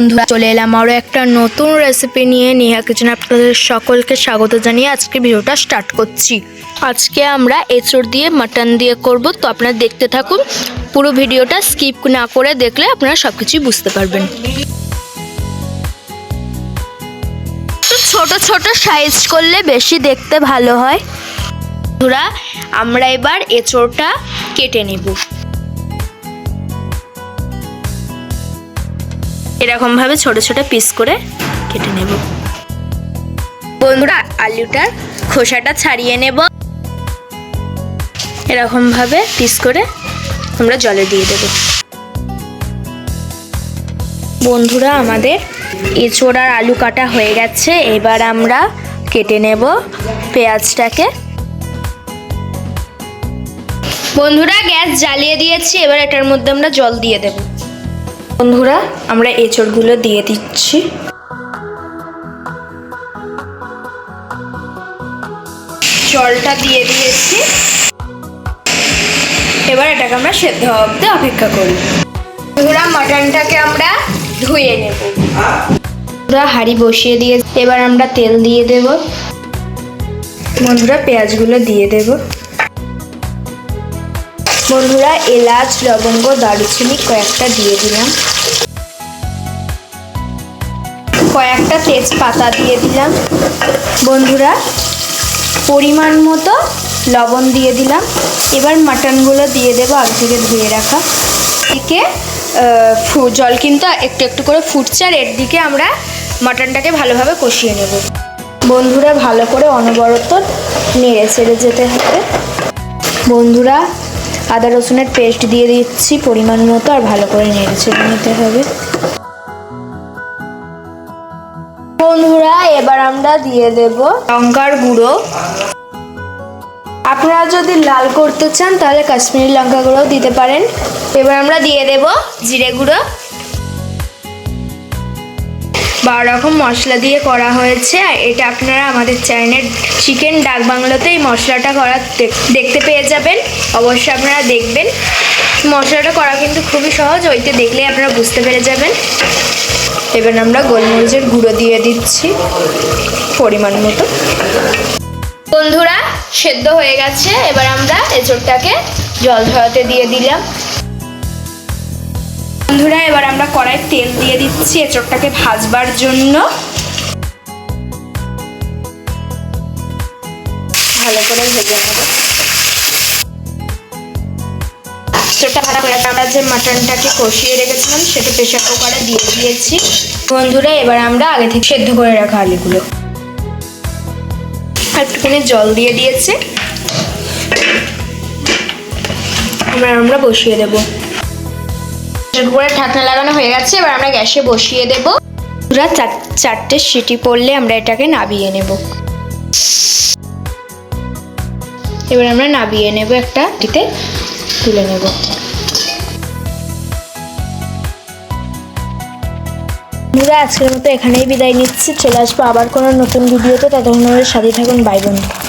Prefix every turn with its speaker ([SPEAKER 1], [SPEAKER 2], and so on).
[SPEAKER 1] বন্ধুরা, চলে এলাম আরও একটা নতুন রেসিপি নিয়ে। নেহা কিচেন আপনাদের সকলকে স্বাগত জানিয়ে আজকে ভিডিওটা স্টার্ট করছি। আজকে আমরা এঁচড় দিয়ে মাটন দিয়ে করব। তো আপনারা দেখতে থাকুন, পুরো ভিডিওটা স্কিপ না করে দেখলে আপনারা সব কিছুই বুঝতে পারবেন। ছোট ছোট সাইজ করলে বেশি দেখতে ভালো হয়। বন্ধুরা, আমরা এবার এঁচড়টা কেটে নেব। এরকম ভাবে ছোট ছোট পিস করে কেটে নেব। বন্ধুরা, আলুটার খোসাটা ছাড়িয়ে নেব। এরকম ভাবে পিস করে আমরা জলে দিয়ে দেব। বন্ধুরা, আমাদের এঁচোড় আর আলু কাটা হয়ে গেছে। এবার আমরা কেটে নেব পেঁয়াজটাকে। বন্ধুরা, গ্যাস জ্বালিয়ে দিয়েছি। এবার এটার মধ্যে আমরা জল দিয়ে দেব। বন্ধুরা, আমরা এঁচড়গুলো দিয়ে দিচ্ছি। জলটা দিয়ে দিয়েছি। এবার এটাকে আমরা সেদ্ধ অব্দি অপেক্ষা করি। বন্ধুরা, মাটনটাকে আমরা ধুয়ে নেব। বন্ধুরা, হাঁড়ি বসিয়ে দিয়ে এবার আমরা তেল দিয়ে দেব। বন্ধুরা, পেঁয়াজগুলো দিয়ে দেব। বন্ধুরা, এলাচ, লবঙ্গ, দারুচিনি কয়েকটা দিয়ে দিলাম। কয়েকটা তেজপাতা দিয়ে দিলাম। বন্ধুরা, পরিমাণ মতো লবণ দিয়ে দিলাম। এবার মাটনগুলো দিয়ে দেবো আগে থেকে ধুয়ে রাখা। দিকে জল কিন্তু একটু একটু করে ফুটছে আর এর দিকে আমরা মাটনটাকে ভালোভাবে কষিয়ে নেব। বন্ধুরা, ভালো করে অনবরত নেড়ে ছেড়ে যেতে হবে। বন্ধুরা আদা রসুনের পেস্ট দিয়ে দিচ্ছি, পরিমাণ মতো, আর ভালো করে নেড়ে ছেড়ে নিতে হবে। বন্ধুরা, এবার আমরা দিয়ে দেব লঙ্কার গুঁড়ো। আপনারা যদি লাল করতে চান, তাহলে কাশ্মীরি লঙ্কা গুঁড়ো দিতে পারেন। এবার আমরা দিয়ে দেব জিরে গুঁড়ো। বারো রকম মশলা দিয়ে করা হয়েছে। আর এটা আপনারা আমাদের চ্যানেলের চিকেন ডাক বাংলাতে এই মশলাটা করা দেখ- দেখতে পেয়ে যাবেন। অবশ্যই আপনারা দেখবেন। মশলাটা করা কিন্তু খুবই সহজ ওইতে দেখলেই আপনারা বুঝতে পেরে যাবেন। এবার আমরা গোলমরিচের গুঁড়ো দিয়ে দিচ্ছি পরিমাণ মতো। বন্ধুরা, সেদ্ধ হয়ে গেছে। এবার আমরা এঁচড়টাকে জল ঝরাতে দিয়ে দিলাম। এবার আমরা কড়াই তেল দিয়ে দিচ্ছি এঁচড়টাকে ভাজবার জন্য। ভালো করে ভেজে নেব। সেটা ভালো করে আমরা যে মাটনটাকে কষিয়ে রেখেছিলাম, সেটা প্রেশার কুকারে দিয়ে দিয়েছি। বন্ধুরা, এবার আমরা আগে থেকে সেদ্ধ করে রাখা আলুগুলো। একটুখানি জল দিয়ে দিয়েছে। এবার আমরা বসিয়ে দেব। উপরে ঢাকনা লাগানো হয়ে গেছে, এবার আমরা গ্যাসে বসিয়ে দেব। পুরা চার, চারটে সিটি পড়লে আমরা এটাকে নাবিয়ে নেব। এবার আমরা নাবিয়ে নেব একটা দিতে তুলে নেব। আজকের মতো এখানেই বিদায় নিচ্ছি। চলে আসব আবার কোনো নতুন ভিডিওতে। ততক্ষণ সাথে থাকুন, বাই বন্ধু।